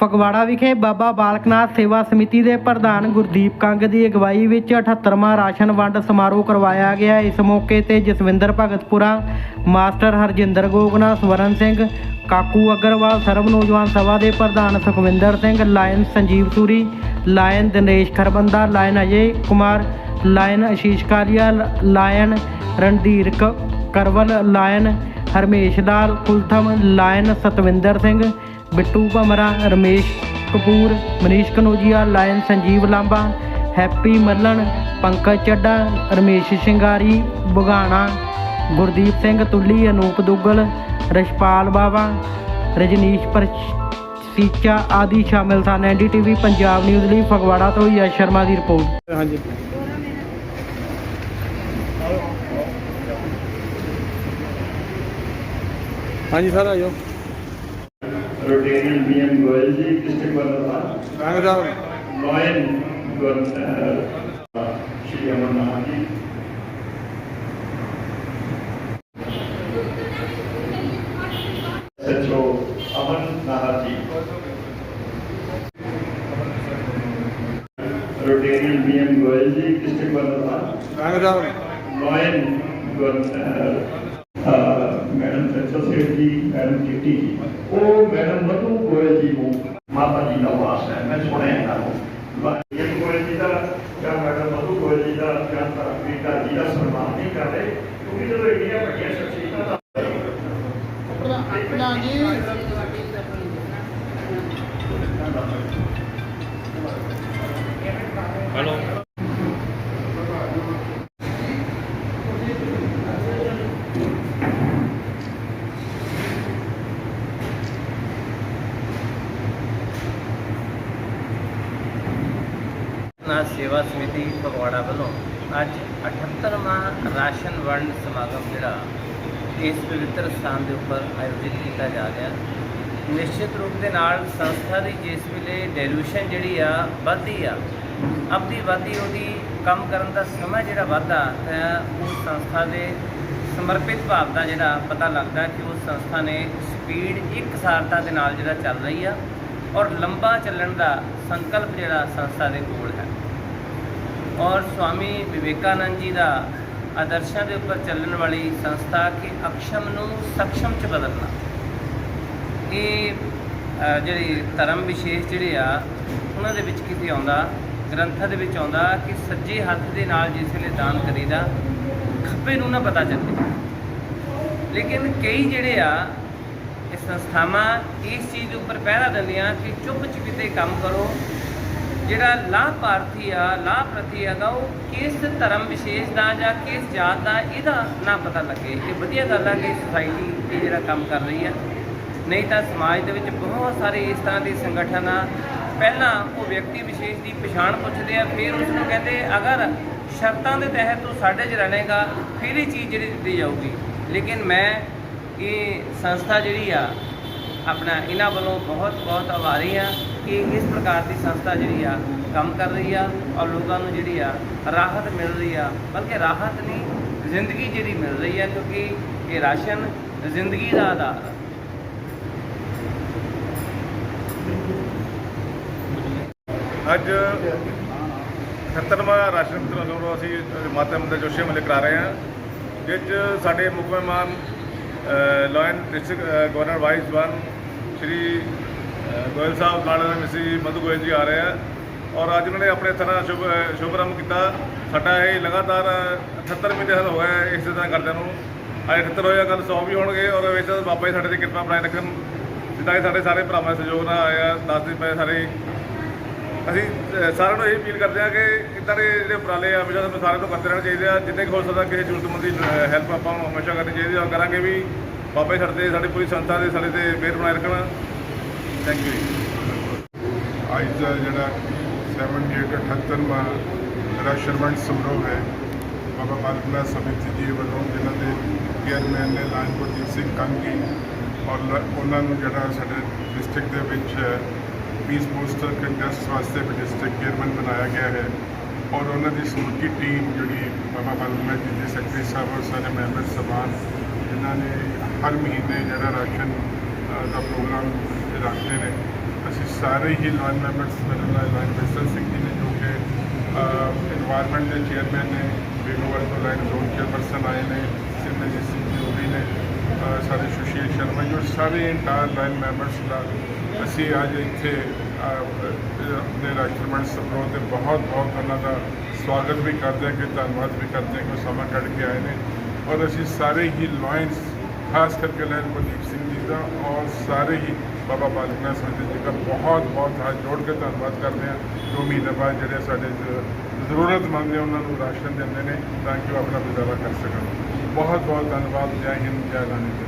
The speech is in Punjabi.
ਫਗਵਾੜਾ ਵਿਖੇ ਬਾਬਾ ਬਾਲਕਨਾਥ ਸੇਵਾ ਸਮਿਤੀ ਦੇ ਪ੍ਰਧਾਨ ਗੁਰਦੀਪ ਕੰਗ ਦੀ ਅਗਵਾਈ ਵਿੱਚ 78ਵਾਂ ਰਾਸ਼ਨ ਵੰਡ ਸਮਾਰੋਹ ਕਰਵਾਇਆ ਗਿਆ। ਇਸ ਮੌਕੇ ਤੇ ਜਸਵਿੰਦਰ ਭਗਤਪੁਰਾ, ਮਾਸਟਰ ਹਰਜਿੰਦਰ ਗੋਗਨਾ, ਸਵਰਨ ਸਿੰਘ, ਕਾਕੂ ਅਗਰਵਾਲ ਸਰਬ ਨੌਜਵਾਨ ਸਭਾ ਦੇ ਪ੍ਰਧਾਨ Sukhwinder Singh, Lion Sanjeev Suri Lion Dinesh Kharbanda, Lion Ajay Kumar, Lion Ashish Kalia, Lion Randhir ਕ- Karwal, Lion Harmesh Lal, Kultham, Lion Satwinder Singh Bittu Bhamra, Ramesh Kapoor, Manish Kanojia, Lion Sanjeev Lamba, Happy Mallan, Pankaj Chadha, Ramesh Shingari, Bugana, Gurdeep Singh Tulli, Anoop Duggal, Rashpal Bawa, Rajneesh Parsicha ਆਦਿ ਸ਼ਾਮਿਲ ਸਨ। ਐਨਡੀਟੀਵੀ ਪੰਜਾਬ ਨਿਊਜ਼ ਲਈ ਫਗਵਾੜਾ ਤੋਂ ਯਸ਼ ਸ਼ਰਮਾ ਦੀ ਰਿਪੋਰਟ। ਹਾਂਜੀ। ਹਾਂਜੀ, ਸਰ ਆਜੋ रोटेनल बी एम गोयल जी किसके गवर्नर था lion governor Shri Amarnath ji H O Aman Nahar ji रोटेनल B M Goyal ji किसके गवर्नर था लॉयन गवर्नर ਸੇਠ ਜੀ, ਮੈਡਮ ਜੀਟੀ ਜੀ, ਉਹ ਮੈਡਮ ਮਧੂ ਗੋਇਲ ਜੀ ਨੂੰ ਮਾਤਾ ਜੀ ਦਾ ਵਾਸ ਹੈ, ਮੈਂ ਸੁਣਿਆ ਇਹਨਾਂ ਨੂੰ। ਇਹ ਗੋਇਲ ਜੀ ਦਾ ਜਾਂ ਮੈਡਮ ਮਧੂ ਗੋਇਲ ਜੀ ਦਾ ਜਾਂ ਤਰਕੀਤਾ ਜੀ ਦਾ ਸਨਮਾਨ ਨਹੀਂ ਕਰ ਰਹੇ, ਕਿਉਂਕਿ ਜਦੋਂ ਇੰਡੀਆ ਵੱਡੀਆਂ ਸ਼ਖਸੀਅਤਾਂ ਦਾ ਨਾ ਸੇਵਾ ਸਮਿਤੀ ਫਗਵਾੜਾ ਵੱਲੋਂ ਅੱਜ 78ਵਾਂ ਰਾਸ਼ਨ ਵੰਡ ਸਮਾਗਮ ਜਿਹੜਾ ਇਸ ਪਵਿੱਤਰ ਸਥਾਨ ਦੇ ਉੱਪਰ ਆਯੋਜਿਤ ਕੀਤਾ ਜਾ ਰਿਹਾ। ਨਿਸ਼ਚਿਤ ਰੂਪ ਦੇ ਨਾਲ ਸੰਸਥਾ ਦੀ ਜਿਸ ਵੇਲੇ ਡੈਲੂਸ਼ਨ ਜਿਹੜੀ ਆ, ਵੱਧਦੀ ਆ ਆਪਦੀ ਵਾਦੀ ਉਹਦੀ ਕੰਮ ਕਰਨ ਦਾ ਸਮਾਂ ਜਿਹੜਾ ਵੱਧਦਾ, ਤਾਂ ਉਸ ਸੰਸਥਾ ਦੇ ਸਮਰਪਿਤ ਭਾਵ ਦਾ ਜਿਹੜਾ ਪਤਾ ਲੱਗਦਾ ਕਿ ਉਸ ਸੰਸਥਾ ਨੇ ਸਪੀਡ ਇਕਸਾਰਤਾ ਦੇ ਨਾਲ ਜਿਹੜਾ ਚੱਲ ਰਹੀ ਆ ਔਰ ਲੰਬਾ ਚੱਲਣ ਦਾ ਸੰਕਲਪ ਜਿਹੜਾ ਸੰਸਥਾ ਦੇ ਕੋਲ ਹੈ। ਔਰ ਸਵਾਮੀ ਵਿਵੇਕਾਨੰਦ ਜੀ ਦਾ ਆਦਰਸ਼ਾਂ ਦੇ ਉੱਪਰ ਚੱਲਣ ਵਾਲੀ ਸੰਸਥਾ ਕਿ ਅਕਸ਼ਮ ਨੂੰ ਸક્ષਮ ਚ ਬਦਲਣਾ। ਇਹ ਜਿਹੜੀ ਧਰਮ ਵਿਸ਼ੇਸ਼ ਜਿਹੜੇ ਆ, ਉਹਨਾਂ ਦੇ ਵਿੱਚ ਕਿਤੇ ਆਉਂਦਾ, ਗ੍ਰੰਥਾਂ ਦੇ ਵਿੱਚ ਆਉਂਦਾ ਕਿ ਸੱਜੇ ਹੱਥ ਦੇ ਨਾਲ ਜਿਸ ਵੇਲੇ ਦਾਨ ਕਰੀਦਾ, ਖੱਬੇ ਨੂੰ ਨਾ ਪਤਾ ਚੱਲੇ। ਲੇਕਿਨ ਕਈ ਜਿਹੜੇ ਆ, ਇਹ ਸੰਸਥਾਵਾਂ ਇਸ ਚੀਜ਼ ਦੇ ਉੱਪਰ ਪਹਿਰਾ ਦਿੰਦੀਆਂ ਕਿ ਚੁੱਪ ਚੁਪੀਤੇ ਕੰਮ ਕਰੋ ਜਿਹੜਾ ਲਾਭਾਰਥੀ ਆ ਲਾਭਪ੍ਰਤੀ ਹੈਗਾ, ਉਹ ਕਿਸ ਧਰਮ ਵਿਸ਼ੇਸ਼ ਦਾ ਜਾਂ ਕਿਸ ਜਾਤ ਦਾ, ਇਹਦਾ ਨਾ ਪਤਾ ਲੱਗੇ। ਇਹ ਵਧੀਆ ਗੱਲ ਆ ਕਿ ਸੁਸਾਇਟੀ ਇਹ ਜਿਹੜਾ ਕੰਮ ਕਰ ਰਹੀ ਆ। ਨਹੀਂ ਤਾਂ ਸਮਾਜ ਦੇ ਵਿੱਚ ਬਹੁਤ ਸਾਰੇ ਇਸ ਤਰ੍ਹਾਂ ਦੇ ਸੰਗਠਨ ਆ। ਪਹਿਲਾਂ ਉਹ ਵਿਅਕਤੀ ਵਿਸ਼ੇਸ਼ ਦੀ ਪਛਾਣ ਪੁੱਛਦੇ ਆ, ਫਿਰ ਉਸ ਨੂੰ ਕਹਿੰਦੇ, ਅਗਰ ਸ਼ਰਤਾਂ ਦੇ ਤਹਿਤ ਤੂੰ ਸਾਡੇ 'ਚ ਰਹਿਣੇਗਾ ਫਿਰ ਇਹ ਚੀਜ਼ ਜਿਹੜੀ ਦਿੱਤੀ ਜਾਊਗੀ। ਲੇਕਿਨ ਮੈਂ ਇਹ ਸੰਸਥਾ ਜਿਹੜੀ ਆ, ਆਪਣਾ ਇਹਨਾਂ ਵੱਲੋਂ ਬਹੁਤ ਬਹੁਤ ਆਭਾਰੀ ਆ। ਕਿ ਇਸ ਪ੍ਰਕਾਰ ਦੀ ਸੰਸਥਾ ਜਿਹੜੀ ਆ, ਕੰਮ ਕਰ ਰਹੀ ਆ ਔਰ ਲੋਕਾਂ ਨੂੰ ਜਿਹੜੀ ਆ ਰਾਹਤ ਮਿਲ ਰਹੀ ਆ। ਬਲਕਿ ਰਾਹਤ ਨਹੀਂ, ਜ਼ਿੰਦਗੀ ਜਿਹੜੀ ਮਿਲ ਰਹੀ ਆ ਕਿਉਂਕਿ ਇਹ ਰਾਸ਼ਨ ਜ਼ਿੰਦਗੀ ਦਾ ਆਧਾਰ ਆ। ਅੱਜ 78ਵਾਂ ਰਾਸ਼ਨ ਮਿੱਤਰ ਨੂੰ ਅਸੀਂ ਮਾਤਾ ਮੰਦਰ ਜੋਸ਼ੇ ਮਲੇ ਕਰਾ ਰਹੇ ਹਾਂ ਜਿਸ 'ਚ ਸਾਡੇ ਮੁੱਖ ਮਹਿਮਾਨ lion district governor vice one Shri Goyal Sahib ਨਾਲ ਮਿਸੀ ਮਧੂ ਗੋਇਲ ਜੀ ਆ ਰਹੇ ਆ ਔਰ ਅੱਜ ਉਹਨਾਂ ਨੇ ਆਪਣੇ ਤਰ੍ਹਾਂ ਸ਼ੁਭ ਸ਼ੁਭਰਮ ਕੀਤਾ। ਸਾਡਾ ਇਹ ਲਗਾਤਾਰ 78 ਮਹੀਨੇ ਹੋ ਗਏ ਇਸ ਤਰ੍ਹਾਂ ਕਰਦਿਆਂ ਨੂੰ। ਅੱਜ 78 ਹੋਇਆ ਕੱਲ 100 ਵੀ ਹੋਣਗੇ ਔਰ ਵਿੱਚ ਬਾਬਾ ਜੀ ਸਾਡੇ ਦੀ ਕਿਰਪਾ ਬਣਾਈ ਰੱਖਣ। ਜਿੱਦਾਂ ਕਿ ਸਾਡੇ ਸਾਰੇ ਭਰਾਵਾਂ ਦੇ ਸਹਿਯੋਗ ਨਾਲ ਆਇਆ 10 ਦਿਨ ਪਏ ਸਾਰੇ। ਅਸੀਂ ਸਾਰਿਆਂ ਨੂੰ ਇਹ ਅਪੀਲ ਕਰਦੇ ਹਾਂ ਕਿ ਇੱਦਾਂ ਦੇ ਜਿਹੜੇ ਉਪਰਾਲੇ ਆ, ਹਮੇਸ਼ਾ ਸਾਨੂੰ ਸਾਰਿਆਂ ਨੂੰ ਕਰਦੇ ਰਹਿਣੇ ਚਾਹੀਦੇ ਆ। ਜਿੰਨੇ ਕੁ ਹੋ ਸਕਦਾ ਕਿਸੇ ਜ਼ਰੂਰਤਮੰਦ ਦੀ ਹੈਲਪ ਆਪਾਂ ਨੂੰ ਹਮੇਸ਼ਾ ਕਰਨੀ ਚਾਹੀਦੀ ਆ। ਕਰਾਂਗੇ ਵੀ ਬਾਬੇ ਸਾਡੇ ਤੇ, ਸਾਡੀ ਪੂਰੀ ਸੰਸਥਾ ਦੇ, ਸਾਡੇ ਤੇ ਮਿਹਰ ਬਣਾਏ ਰੱਖਣ। ਥੈਂਕ ਯੂ ਅੱਜ ਦਾ ਜਿਹੜਾ 78ਵਾਂ ਰਾਸ਼ਨ ਵੰਡ ਸਮਾਰੋਹ ਹੈ, ਬਾਬਾ ਬਾਲਕਨਾ ਸਮਿਤੀ ਜੀ ਵੱਲੋਂ, ਜਿਨ੍ਹਾਂ ਦੇ ਚੇਅਰਮੈਨ ਨੇ ਲਾਇਨ ਸਿੰਘ ਕੰਗੀ ਔਰ ਲ- ਉਹਨਾਂ ਨੂੰ ਜਿਹੜਾ ਸਾਡੇ ਡਿਸਟ੍ਰਿਕਟ ਦੇ ਵਿੱਚ ਪੀਸ ਪੋਸਟਰ ਕੰਟੈਸਟ ਵਾਸਤੇ ਵੀ ਡਿਸਟ੍ਰਿਕਟ ਚੇਅਰਮੈਨ ਬਣਾਇਆ ਗਿਆ ਹੈ ਔਰ ਉਹਨਾਂ ਦੀ ਸਮੁੱਚੀ ਟੀਮ ਜਿਹੜੀ ਬਾਬਾ ਬਾਲਕਨਾ ਜੀ ਦੇ ਸੈਕਟਰੀ ਸਾਹਿਬ ਔਰ ਸਾਰੇ ਮੈਂਬਰ ਸਭਾਨ ਜਿਨ੍ਹਾਂ ਨੇ ਹਰ ਮਹੀਨੇ ਜਿਹੜਾ ਰਾਸ਼ਨ ਦਾ ਪ੍ਰੋਗਰਾਮ ਰੱਖਦੇ ਨੇ। ਅਸੀਂ ਸਾਰੇ ਹੀ ਲਾਇਨ ਮੈਂਬਰਸ ਮੇਰੇ ਨਾਲ ਲਾਇਨ ਬਿਸਲ ਸਿੰਘ ਜੀ ਨੇ ਜੋ ਕਿ ਇਨਵਾਇਰਨਮੈਂਟ ਦੇ ਚੇਅਰਮੈਨ ਨੇ ਬੇਗੋਵਰ ਤੋਂ ਲਾਈਨ ਜ਼ੋਨ ਚੇਅਰਪਰਸਨ ਆਏ ਨੇ ਸਿਮਰਜੀਤ ਸਿੰਘ ਜੀ ਉਹ ਵੀ ਨੇ ਸਾਡੇ ਸੁਸ਼ੀਲ ਸ਼ਰਮਾ ਜੀ ਔਰ ਸਾਰੇ ਇੰਟਾਇਰ ਲਾਈਨ ਮੈਂਬਰਸ ਦਾ ਅਸੀਂ ਅੱਜ ਇੱਥੇ ਅਹ, ਆਪਣੇ ਰਾਸ਼ਟਰਮੰਡ ਸਭਰੋਹ ਤੇ ਬਹੁਤ ਬਹੁਤ ਉਹਨਾਂ ਦਾ ਸਵਾਗਤ ਵੀ ਕਰਦੇ ਹਾਂ ਕਿ ਧੰਨਵਾਦ ਵੀ ਕਰਦੇ ਹਾਂ ਕਿ ਉਹ ਸਮਾਂ ਕੱਢ ਕੇ ਆਏ ਨੇ। ਔਰ ਅਸੀਂ ਸਾਰੇ ਹੀ ਲਾਇਨਸ ਖਾਸ ਕਰਕੇ ਲਾਇਨ ਕੁਲਦੀਪ ਸਿੰਘ ਜੀ ਦਾ ਔਰ ਸਾਰੇ ਹੀ ਬਾਬਾ ਬਾਲਕ ਨਾਥ ਸਮਿਤੀ ਜੀ ਦਾ ਬਹੁਤ ਬਹੁਤ ਹੱਥ ਜੋੜ ਕੇ ਧੰਨਵਾਦ ਕਰਦੇ ਹਾਂ। ਜੋ ਮਹੀਨੇ ਬਾਅਦ ਜਿਹੜੇ ਸਾਡੇ ਜ਼ਰੂਰਤਮੰਦ ਨੇ, ਉਹਨਾਂ ਨੂੰ ਰਾਸ਼ਨ ਦਿੰਦੇ ਨੇ ਤਾਂ ਕਿ ਉਹ ਆਪਣਾ ਗੁਜ਼ਾਰਾ ਕਰ ਸਕਣ। ਬਹੁਤ ਬਹੁਤ ਧੰਨਵਾਦ। ਜੈ ਹਿੰਦ, ਜੈ ਰਾਣੀ